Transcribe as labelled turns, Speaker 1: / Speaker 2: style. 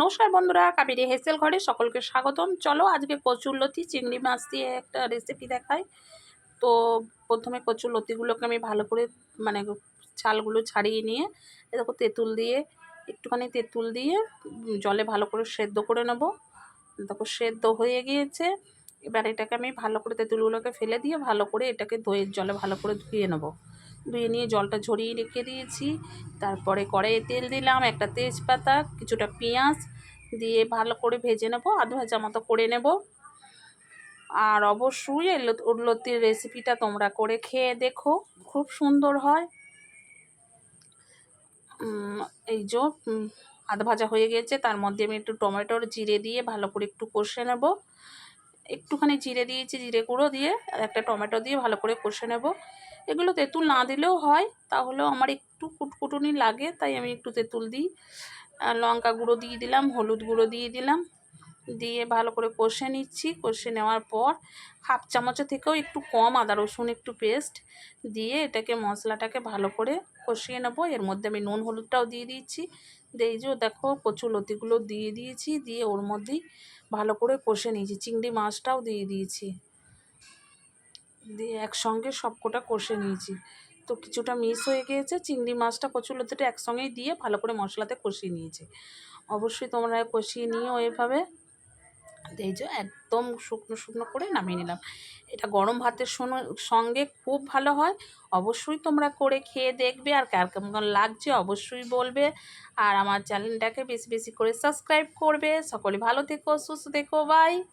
Speaker 1: নমস্কার বন্ধুরা, কাবেরি হেসেল ঘরে সকলকে স্বাগতম। চলো আজকে কচুর লতি, চিংড়ি মাছ দিয়ে একটা রেসিপি দেখাই। তো প্রথমে কচুর লতিগুলোকে আমি ভালো করে মানে ছালগুলো ছাড়িয়ে নিয়ে দেখো তেঁতুল দিয়ে, একটুখানি তেঁতুল দিয়ে জলে ভালো করে সেদ্ধ করে নেব। দেখো সেদ্ধ হয়ে গিয়েছে। এবার এটাকে আমি ভালো করে তেঁতুলগুলোকে ফেলে দিয়ে ভালো করে এটাকে দইয়ের জলে ভালো করে ধুয়ে নেব। ধুয়ে নিয়ে জলটা ঝরিয়ে রেখে দিয়েছি। তারপরে কড়াইয়ে তেল দিলাম, একটা তেজপাতা, কিছুটা পেঁয়াজ দিয়ে ভালো করে ভেজে নেব, আধ ভাজা মতো করে নেব। আর অবশ্যই লত- রেসিপিটা তোমরা করে খেয়ে দেখো, খুব সুন্দর হয়। এই যে আধ ভাজা হয়ে গেছে, তার মধ্যে আমি একটু টমেটোর জিরে দিয়ে ভালো করে একটু কষে নেব। একটুখানি জিরে দিয়েছি, জিরে গুঁড়ো দিয়ে, আর একটা টমেটো দিয়ে ভালো করে কষে নেব। এগুলো তেঁতুল না দিলেও হয়, তাহলেও আমার একটু কুটকুটুনি লাগে, তাই আমি একটু তেঁতুল দিই। লঙ্কা গুঁড়ো দিয়ে দিলাম, হলুদ গুঁড়ো দিয়ে দিলাম, দিয়ে ভালো করে কষে নিচ্ছি। কষে নেওয়ার পর হাফ চামচের থেকেও একটু কম আদা রসুন একটু পেস্ট দিয়ে এটাকে মশলাটাকে ভালো করে কষিয়ে নেব। এর মধ্যে আমি নুন হলুদটাও দিয়ে দিচ্ছি দিয়ে যে দেখো কচু লতিগুলো দিয়ে দিয়েছি, দিয়ে ওর মধ্যেই ভালো করে কষে নিয়েছি। চিংড়ি মাছটাও দিয়ে দিয়েছি। দিয়ে একসঙ্গে সবকটা কষে নিয়েছি। তো কিছুটা মিস হয়ে গিয়েছে, চিংড়ি মাছটা কচুলতিটা একসঙ্গেই দিয়ে ভালো করে মশলাতে কষিয়ে নিয়েছি। অবশ্যই তোমরা কষিয়ে নিও এভাবে। এই যে একদম শুকনো শুকনো করে নামিয়ে নিলাম। এটা গরম ভাতের সঙ্গে- সঙ্গে খুব ভালো হয়। অবশ্যই তোমরা করে খেয়ে দেখবে আর কার কেমন লাগছে অবশ্যই বলবে। আর আমার চ্যানেলটাকে বেশি বেশি করে সাবস্ক্রাইব করবে। সকলে ভালো থেকো, সুস্থ থেকো বাই